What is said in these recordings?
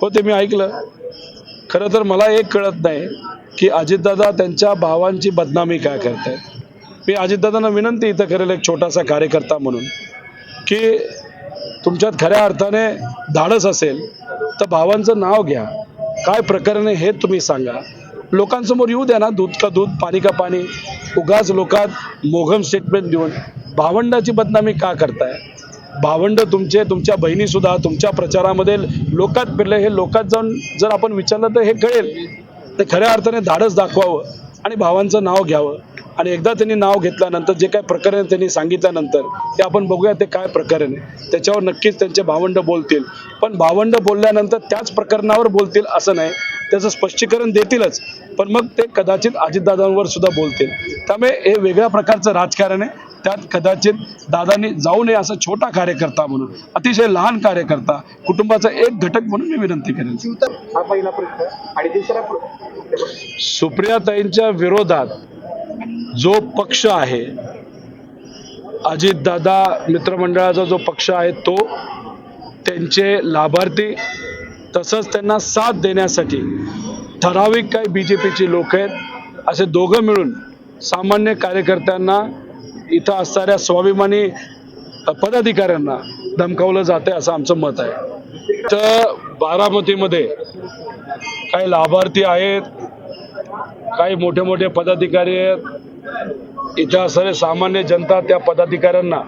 हो ते मी ऐकलं. खरं तर मला एक कळत नाही की अजितदादा त्यांच्या भावांची बदनामी काय करतायत. मी अजितदादांना विनंती इथं करेल एक छोटासा कार्यकर्ता म्हणून की तुमच्यात खऱ्या अर्थाने धाडस असेल तर भावांचं नाव घ्या. काय प्रकरण आहे हे तुम्ही सांगा. लोकांसमोर येऊ द्या ना दूध का दूध पाणी का पाणी. उगाच लोकात मोघम स्टेटमेंट देऊन भावंडाची बदनामी का करताय? भावंड तुमचे तुमच्या बहिणी सुद्धा तुमच्या प्रचारामध्ये लोकात फिरले हे लोकात जाऊन जर आपण विचारलं तर हे कळेल. तर खऱ्या अर्थाने धाडस दाखवावं आणि भावांचं नाव घ्यावं. आणि एकदा त्यांनी नाव घेतल्यानंतर जे काय प्रकरण त्यांनी सांगितल्यानंतर ते आपण बघूया ते काय प्रकरण आहे. त्याच्यावर नक्कीच त्यांचे भावंड बोलतील. पण भावंड बोलल्यानंतर त्याच प्रकरणावर बोलतील असं नाही. त्याचं स्पष्टीकरण देतीलच. पण मग ते कदाचित अजितदादांवर सुद्धा बोलतील. त्यामुळे हे वेगळ्या प्रकारचं राजकारण आहे. त्यात कदाचित दादांनी जाऊ नये असा छोटा कार्यकर्ता म्हणून अतिशय लहान कार्यकर्ता कुटुंबाचा एक घटक म्हणून मी विनंती करेन. हा पहिला प्रश्न आणि दुसरा सुप्रियाताईंच्या विरोधात जो पक्ष आहे अजितदादा मित्रमंडळाचा जो पक्ष आहे तो त्यांचे लाभार्थी तसंच त्यांना साथ देण्यासाठी ठराविक काही बी जे पीची लोक आहेत असे दोघं मिळून सामान्य कार्यकर्त्यांना इथं असणाऱ्या स्वाभिमानी पदाधिकाऱ्यांना धमकावलं जाते असं आमचं मत आहे. तर बारामतीमध्ये काही लाभार्थी आहेत काही मोठे मोठे पदाधिकारी आहेत. इथं असणारे सामान्य जनता त्या पदाधिकाऱ्यांना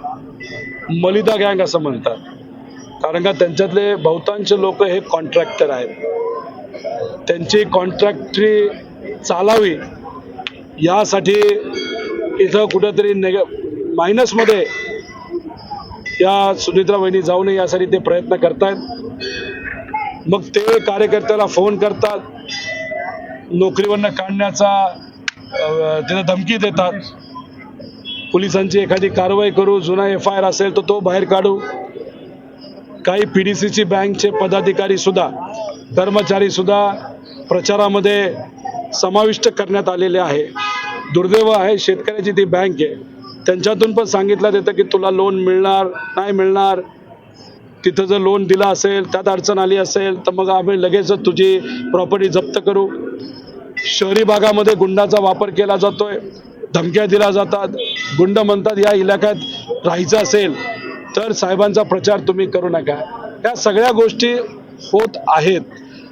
मलिदा गँग असं म्हणतात. कारण का त्यांच्यातले बहुतांश लोक हे कॉन्ट्रॅक्टर आहेत. त्यांची कॉन्ट्रॅक्टरी चालावी यासाठी इथं कुठंतरी नेग मायनसमध्ये या सुनित्रा वहिनी जाऊ नये यासाठी ते प्रयत्न करतायत. मग ते कार्यकर्त्याला फोन करतात. नोकरीवरनं काढण्याचा अं, त्याला धमकी देतात. पोलिसांची एखादी कारवाई करू जुना एफ आय आर असेल तर तो बाहेर काढू. काही पी डी सीची बँकचे पदाधिकारी सुद्धा कर्मचारी सुद्धा प्रचारामध्ये समाविष्ट करण्यात आलेले आहे. दुर्दैव आहे. शेतकऱ्याची ती बँक आहे. त्यांच्यातून पण सांगितलं जातं की तुला लोन मिळणार नाही मिळणार. तिथं जर लोन दिलं असेल त्यात अडचण आली असेल तर मग आम्ही लगेचच तुझी प्रॉपर्टी जप्त करू. शहरी भागामध्ये गुंडाचा वापर केला जातोय. धमक्या दिल्या जातात. गुंड म्हणतात या इलाक्यात राहायचं असेल तर साहेबांचा प्रचार तुम्ही करू नका. या सगळ्या गोष्टी होत आहेत.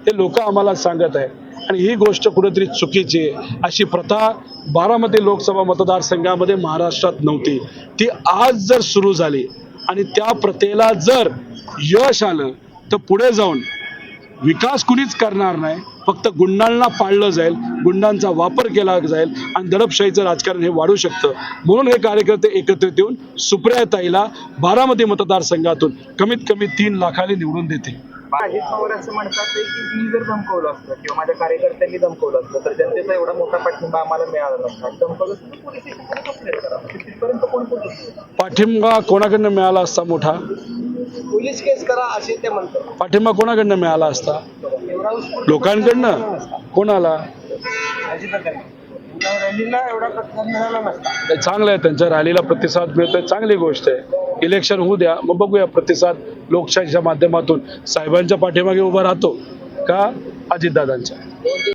हे लोक आम्हाला सांगत आहे आणि ही गोष्ट कुठेतरी चुकीची आहे. अशी प्रथा बारामती लोकसभा मतदारसंघामध्ये महाराष्ट्रात नव्हती. ती आज जर सुरू झाली आणि त्या प्रथेला जर यश आलं तर पुढे जाऊन विकास कुणीच करणार नाही. फक्त गुंडांना पाळलं जाईल गुंडांचा वापर केला जाईल आणि दडपशाहीचं राजकारण हे वाढू शकतं. म्हणून हे कार्यकर्ते एकत्रित येऊन सुप्रियाताईला बारामती मतदारसंघातून कमीत कमी तीन लाखाने निवडून देतील. अजित पवार असं म्हणतात की मी जर धमकवलं असतं किंवा माझ्या कार्यकर्त्यांनी धमकवलं असतं तर जनतेचा एवढा मोठा पाठिंबा आम्हाला मिळाला नसता. धमकवलं पाठिंबा कोणाकडनं मिळाला असता मोठा? पोलीस केस करा असे ते म्हणतात. पाठिंबा कोणाकडनं मिळाला असता? लोकांकडनं? कोणाला? रॅलीला एवढा प्रतिसाद मिळाला नसता. चांगलं आहे त्यांच्या रॅलीला प्रतिसाद मिळतोय चांगली गोष्ट आहे. इलेक्शन होऊ द्या मग बघूया प्रतिसाद लोकशाहीच्या माध्यमातून साहेबांच्या पाठीमागे उभा राहतो का अजितदादांच्या?